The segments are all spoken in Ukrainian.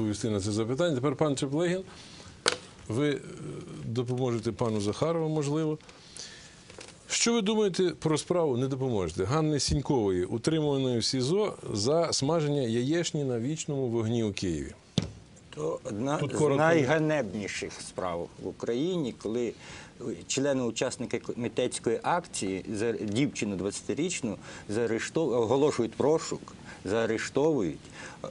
відповісти на це запитання. Тепер пан Чеплегін, ви е, допоможете пану Захарову, можливо. Що ви думаєте про справу не допоможете? Ганни Сінькової, утримуваної в СІЗО за смаження яєчні на вічному вогні у Києві. То одна Тут з коротко. найганебніших справ в Україні, коли члени учасники митецької акції за дівчину 20-річну заарештовують, оголошують прошук, заарештовують,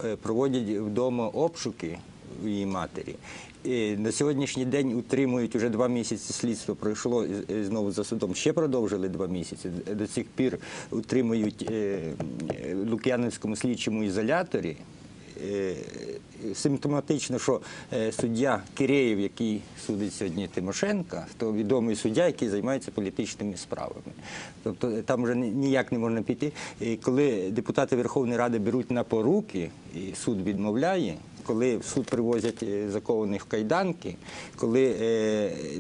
е, проводять вдома обшуки її матері. І на сьогоднішній день утримують уже два місяці слідство пройшло і- знову за судом. Ще продовжили два місяці. До цих пір утримують е, е, в Лук'янівському слідчому ізоляторі. Е, Симптоматично, що е, суддя Киреєв, який судить сьогодні Тимошенка, то відомий суддя, який займається політичними справами. Тобто е, там вже ніяк не можна піти. І коли депутати Верховної Ради беруть на поруки, і суд відмовляє. Коли в суд привозять закованих в кайданки, коли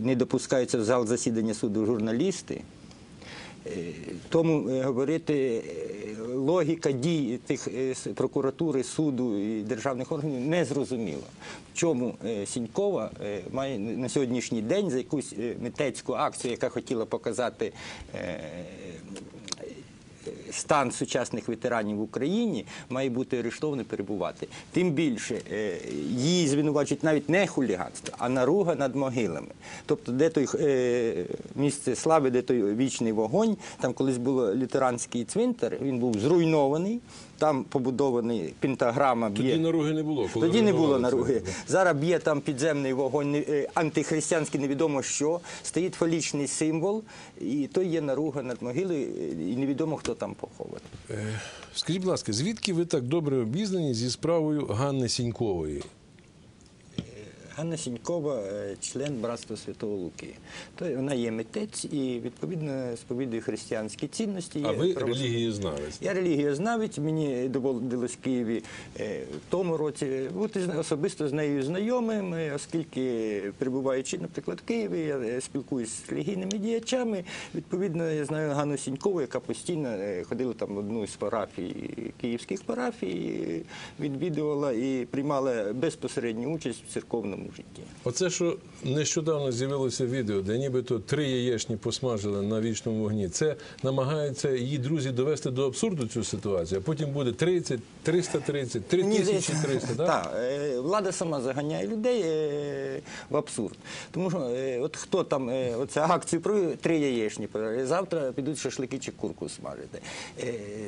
не допускаються в зал засідання суду журналісти, Тому говорити логіка дій тих е, прокуратури, суду і державних органів не зрозуміла. В чому е, Сінькова е, має на сьогоднішній день за якусь митецьку акцію, яка хотіла показати. Стан сучасних ветеранів в Україні має бути арештований перебувати. Тим більше е, її звинувачують навіть не хуліганство, а наруга над могилами. Тобто, де той е, місце слави, де той вічний вогонь, там колись був лютеранський цвинтар, він був зруйнований, там побудований пентаграма б'є. Тоді наруги не було. коли Тоді не було наруги. Зараз б'є там підземний вогонь, е, антихристиянський, невідомо що. Стоїть фалічний символ, і то є наруга над могилою, і невідомо, хто там похований. Е, Скажіть, будь ласка, звідки ви так добре обізнані зі справою Ганни Сінькової? Ганна Сінькова, е, член Братства Святого Луки. То вона є митець і відповідно сповідує християнські цінності. А є ви православ- релігієзнавець. Я релігієзнавець, мені доводилось в Києві е, в тому році бути особисто з нею знайомим, е, оскільки перебуваючи, наприклад, в Києві, я спілкуюся з релігійними діячами. Відповідно, я знаю Ганну Сінькову, яка постійно ходила там в одну з парафій київських парафій, відвідувала і приймала безпосередню участь в церковному житті. Оце, що нещодавно з'явилося відео, де нібито три яєчні посмажили на вічному вогні, це намагаються її друзі довести до абсурду цю ситуацію, а потім буде 30, 330, Мені здається, 3300, так? Так, е, влада сама заганяє людей е, в абсурд. Тому що е, от хто там оця акцію провів, три яєчні, завтра підуть шашлики чи курку смажити.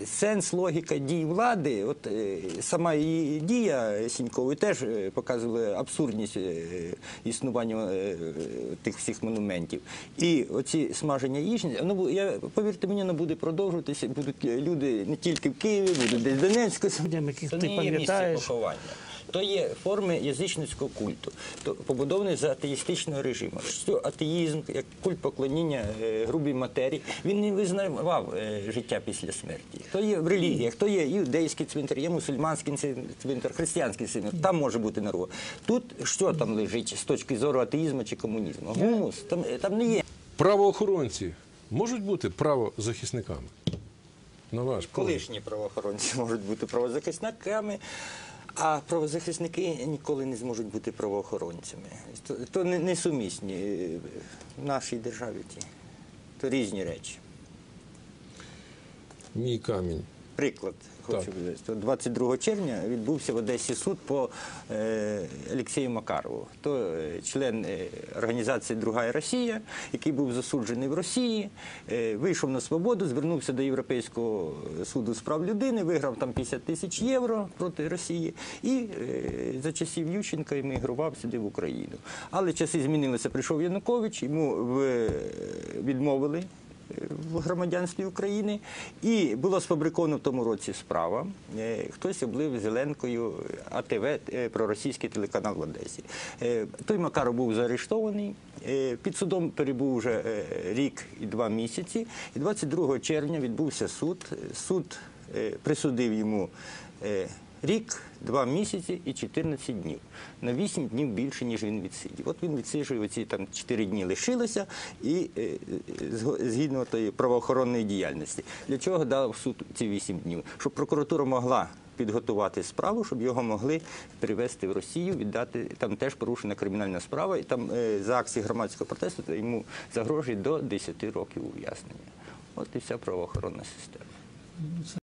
Сенс, логіка дій влади, от сама її дія Сінькової теж показувала абсурдність е, існування е, тих всіх монументів. І оці смаження яєчні, ну я повірте мені, воно буде продовжуватися. Будуть люди не тільки в Києві, будуть десь в Донецьку, це ти не є місце поховання. То є форми язичницького культу, то побудований за атеїстичного режиму. Що атеїзм, як культ поклоніння е, грубій матерії, він не визнавав е, життя після смерті. То є в релігіях, то є іудейський цвинтар, є мусульманський цвинтар, християнський цвинтар. Там може бути народ. Тут що там лежить з точки зору атеїзму чи комунізму? Гумус, там, там не є. Правоохоронці можуть бути правозахисниками? На ваш? Колишні правоохоронці можуть бути правозахисниками, а правозахисники ніколи не зможуть бути правоохоронцями. То, то не, несумісні е, в нашій державі ті. То різні речі. Мій камінь. Приклад хочу Так. 22 червня відбувся в Одесі суд по е, Олексію Макарову. То е, член е, організації Друга Росія, який був засуджений в Росії, вийшов на свободу, звернувся до Європейського суду з прав людини, виграв там 50 тисяч євро проти Росії і за часів Ющенка емігрував сюди в Україну. Але часи змінилися. Прийшов Янукович, йому відмовили в громадянстві України. І було сфабриковано в тому році справа. Е, Хтось облив зеленкою АТВ, е, проросійський телеканал в Одесі. Е, Той Макаров був заарештований. Під судом перебув вже рік і два місяці. І 22 червня відбувся суд. Суд присудив йому рік, два місяці і 14 днів. На 8 днів більше, ніж він відсидів. От він відсиджує оці там 4 дні лишилося і е, е, згідно тої правоохоронної діяльності. Для чого дав суд ці 8 днів? Щоб прокуратура могла підготувати справу, щоб його могли привезти в Росію, віддати там теж порушена кримінальна справа, і там е, за акції громадського протесту йому загрожує до 10 років ув'язнення. От і вся правоохоронна система.